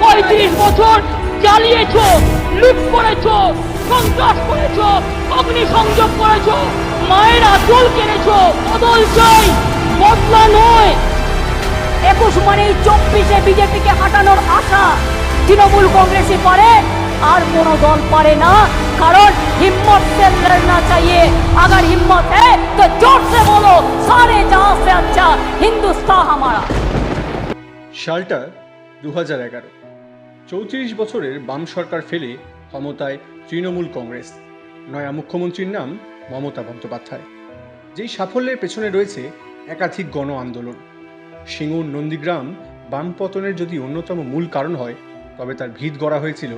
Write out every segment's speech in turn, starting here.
পঁয়ত্রিশ বছর জ্বালিয়েছ লুট করেছ, সন্ত্রাস করেছ অগ্নি সংযোগ করেছ, মায়ের আচল কেড়েছ বদল চাই, বদলা নয়। একুশ মানেই চব্বিশে বিজেপিকে হাঁটানোর আশা। তৃণমূল কংগ্রেসই পারে আর কোনো দল পারে না। কারণ हिम्मत से लड़ना चाहिए अगर हिम्मत है तो जोर से बोलो सारे जहां से अच्छा हिंदुस्तान हमारा সালটা দু হাজার এগারো চৌত্রিশ বছরের বাম সরকার ফেলে ক্ষমতায় তৃণমূল কংগ্রেস নয়া মুখ্যমন্ত্রীর নাম মমতা বন্দ্যোপাধ্যায় যেই সাফল্যের পেছনে রয়েছে একাধিক গণ আন্দোলন সিঙ্গুর নন্দীগ্রাম বাম পতনের যদি অন্যতম মূল কারণ হয় তবে তার ভিত গড়া হয়েছিল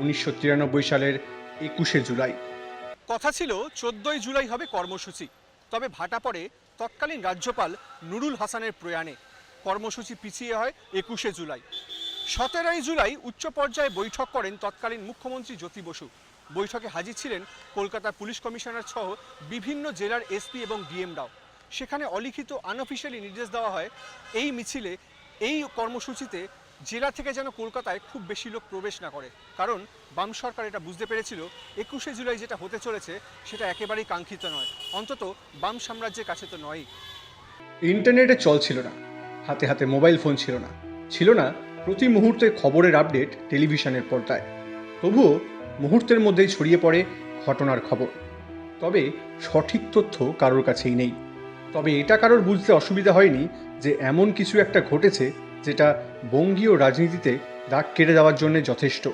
উনিশশো তিরানব্বই সালের একুশে জুলাই। কথা ছিল, চোদ্দই জুলাই হবে কর্মসূচি। তবে ভাটা পড়ে তৎকালীন রাজ্যপাল নুরুল হাসানের প্রয়াণে। কর্মসূচি পিছিয়ে হয় একুশে জুলাই। সতেরোই জুলাই উচ্চ পর্যায়ে বৈঠক করেন তৎকালীন মুখ্যমন্ত্রী জ্যোতি বসু। বৈঠকে হাজির ছিলেন কলকাতা পুলিশ কমিশনার সহ বিভিন্ন জেলার এসপি এবং ডিএমরাও সেখানে অলিখিত আনঅফিসিয়ালি নির্দেশ দেওয়া হয়, এই মিছিলে, এই কর্মসূচিতে জেলা থেকে যেন কলকাতায় খুব বেশি লোক প্রবেশ না করে। কারণ বাম সরকার এটা বুঝতে পেরেছিল, একুশে জুলাই যেটা হতে চলেছে সেটা একেবারেই কাঙ্ক্ষিত নয়। অন্তত বাম সাম্রাজ্যের কাছে তো নয়ই। ইন্টারনেটে চল ছিল না, হাতে হাতে মোবাইল ফোন ছিল না ছিল না প্রতি মুহূর্তে খবরের আপডেট টেলিভিশনের পর্দায়। তবুও মুহূর্তের মধ্যেই ছড়িয়ে পড়ে ঘটনার খবর। তবে সঠিক তথ্য কারোর কাছেই নেই। তবে এটা কারোর বুঝতে অসুবিধা হয়নি যে এমন কিছু একটা ঘটেছে যেটা বঙ্গীয় রাজনীতিতে দাগ কেটে দেওয়ার জন্য যথেষ্ট।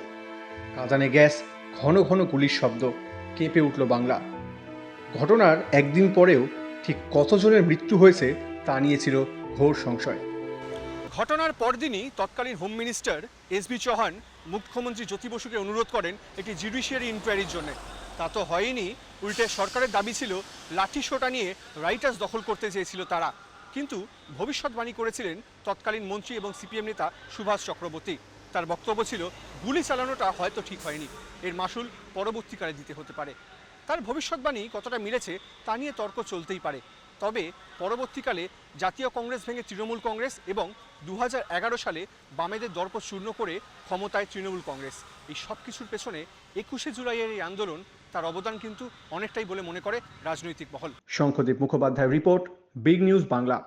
কাঁদানে গ্যাস, ঘন ঘন গুলির শব্দ, কেঁপে উঠল বাংলা। ঘটনার একদিন পরেও ঠিক কতজনের মৃত্যু হয়েছে তা নিয়েছিল ঘোর সংশয়। ঘটনার পরদিনই তৎকালীন home minister S B Chavan মুখ্যমন্ত্রী জ্যোতি বসুকে অনুরোধ করেন একটি জুডিশিয়ারি ইনকোয়ারির জন্য। তা তো হয়নি, উল্টে সরকারের দাবি ছিল লাঠি সোটা নিয়ে রাইটার্স দখল করতে চেয়েছিল তারা। কিন্তু ভবিষ্যৎবাণী করেছিলেন তৎকালীন মন্ত্রী এবং সিপিএম নেতা সুভাষ চক্রবর্তী। তার বক্তব্য ছিল, গুলি চালানোটা হয়তো ঠিক হয়নি। এর মাসুল পরবর্তীকালে দিতে হতে পারে। তার ভবিষ্যৎবাণী কতটা মিলেছে তা নিয়ে তর্ক চলতেই পারে। তবে পরবর্তীকালে জাতীয় কংগ্রেস ভেঙে তৃণমূল কংগ্রেস এবং দু হাজার এগারো সালে বামেদের দর্প চূর্ণ করে ক্ষমতায় তৃণমূল কংগ্রেস। এই সব কিছুর পেছনে একুশে জুলাইয়ের এই আন্দোলন তার অবদান কিন্তু অনেকটাই বলে মনে করে রাজনৈতিক মহল। Shankhadeb Mukhopadhyay report big news bangla.